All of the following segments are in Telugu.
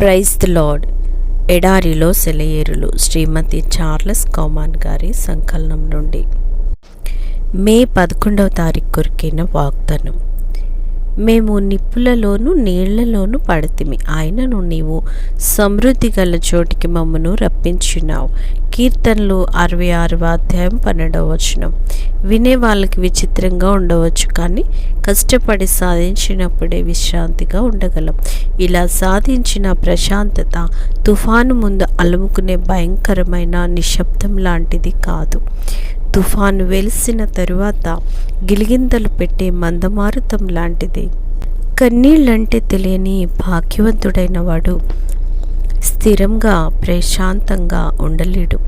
Praise the lord. ఎడారిలో సెలయేరులు. శ్రీమతి చార్లెస్ కౌమాన్ గారి సంకలనం నుండి. మే పదకొండవ తారీఖు కొరికైన వాగ్దానం. మేము నిప్పులలోను నీళ్ళలోను పడితిమి. ఆయనను నీవు సమృద్ధి గల చోటికి మమ్మను రప్పించున్నావు కీర్తనలు అరవై ఆరవ అధ్యాయం పన్నెండవ వచనం. వినే వాళ్ళకి విచిత్రంగా ఉండవచ్చు కానీ కష్టపడి సాధించినప్పుడే విశ్రాంతిగా ఉండగలం. ఇలా సాధించిన ప్రశాంతత తుఫాను ముందు అలుముకునే భయంకరమైన నిశ్శబ్దం లాంటిది కాదు. తుఫాను వెలిసిన తరువాత గిలిగింతలు పెట్టే మందమారుతం లాంటిది. కన్నీళ్ళంటే తెలియని భాగ్యవంతుడైన వాడు స్థిరంగా ప్రశాంతంగా ఉండలేడు.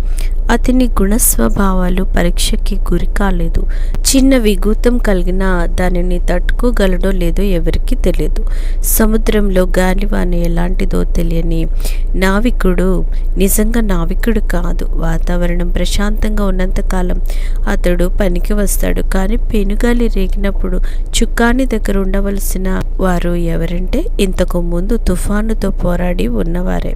అతని గుణస్వభావాలు పరీక్షకి గురి కాలేదు. చిన్న విఘూతం కలిగిన దానిని తట్టుకోగలడో లేదో ఎవరికీ తెలియదు. సముద్రంలో గాలివాన ఎలాంటిదో తెలియని నావికుడు నిజంగా నావికుడు కాదు. వాతావరణం ప్రశాంతంగా ఉన్నంతకాలం అతడు పనికి వస్తాడు. కానీ పెనుగాలి రేగినప్పుడు చుక్కాని దగ్గర ఉండవలసిన వారు ఎవరంటే ఇంతకు ముందు తుఫానుతో పోరాడి ఉన్నవారే.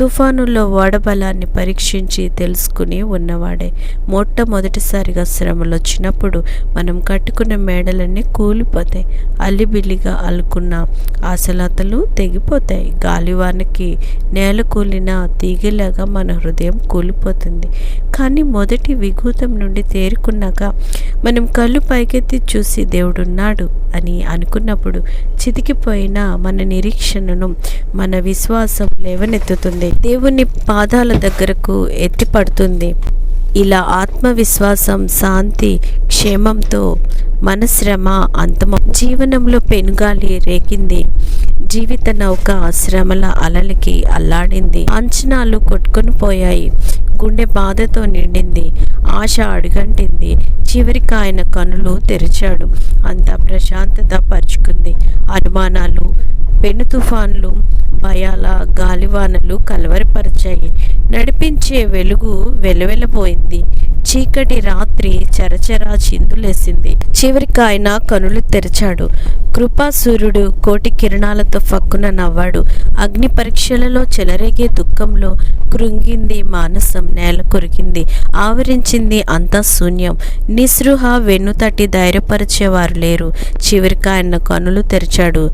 తుఫానుల్లో ఓడబలాన్ని పరీక్షించి తెలుసుకుని ఉన్నవాడే. మొట్టమొదటిసారిగా శ్రమలు వచ్చినప్పుడు మనం కట్టుకున్న మేడలన్నీ కూలిపోతాయి. అల్లిబిల్లిగా అల్లుకున్న ఆశలతలు తెగిపోతాయి. గాలివానకి నేల కూలిన తీగలాగా మన హృదయం కూలిపోతుంది. కానీ మొదటి విఘూతం నుండి తేరుకున్నాక మనం కళ్ళు పైకెత్తి చూసి దేవుడున్నాడు అని అనుకున్నప్పుడు చితికిపోయిన మన నిరీక్షణను మన విశ్వాసం లేవనెత్తుతుంది. దేవుని పాదాల దగ్గరకు ఎత్తిపడుతుంది ఇలా ఆత్మవిశ్వాసం శాంతి క్షేమంతో మన శ్రమ అంతమ జీవనంలో పెనుగాలి రేకింది. జీవిత నౌక శ్రమల అలలకి అల్లాడింది. అంచనాలు కొట్టుకొని పోయాయి. గుండె బాధతో నిండింది. ఆశ అడుగంటింది. చివరికి ఆయన కనులు తెరిచాడు. అంతా ప్రశాంతత పరుచుకుంది. అనుమానాలు పెను తుఫాన్లు భయాల గాలివానలు కలవరపరిచాయి. నడిపించే వెలుగు వెలవెలపోయింది చీకటి రాత్రి చరచరా చిందులేసింది. చివరికి ఆయన కనులు తెరిచాడు. కృపాసూర్యుడు కోటి కిరణాలతో ఫక్కున నవ్వాడు. అగ్ని పరీక్షలలో చెలరేగే దుఃఖంలో కృంగింది మానసం నేల కొరిగింది ఆవరించింది అంతా శూన్యం. నిస్పృహ వెన్నుతట్టి ధైర్యపరిచేవారు లేరు. చివరికి ఆయన కనులు తెరిచాడు.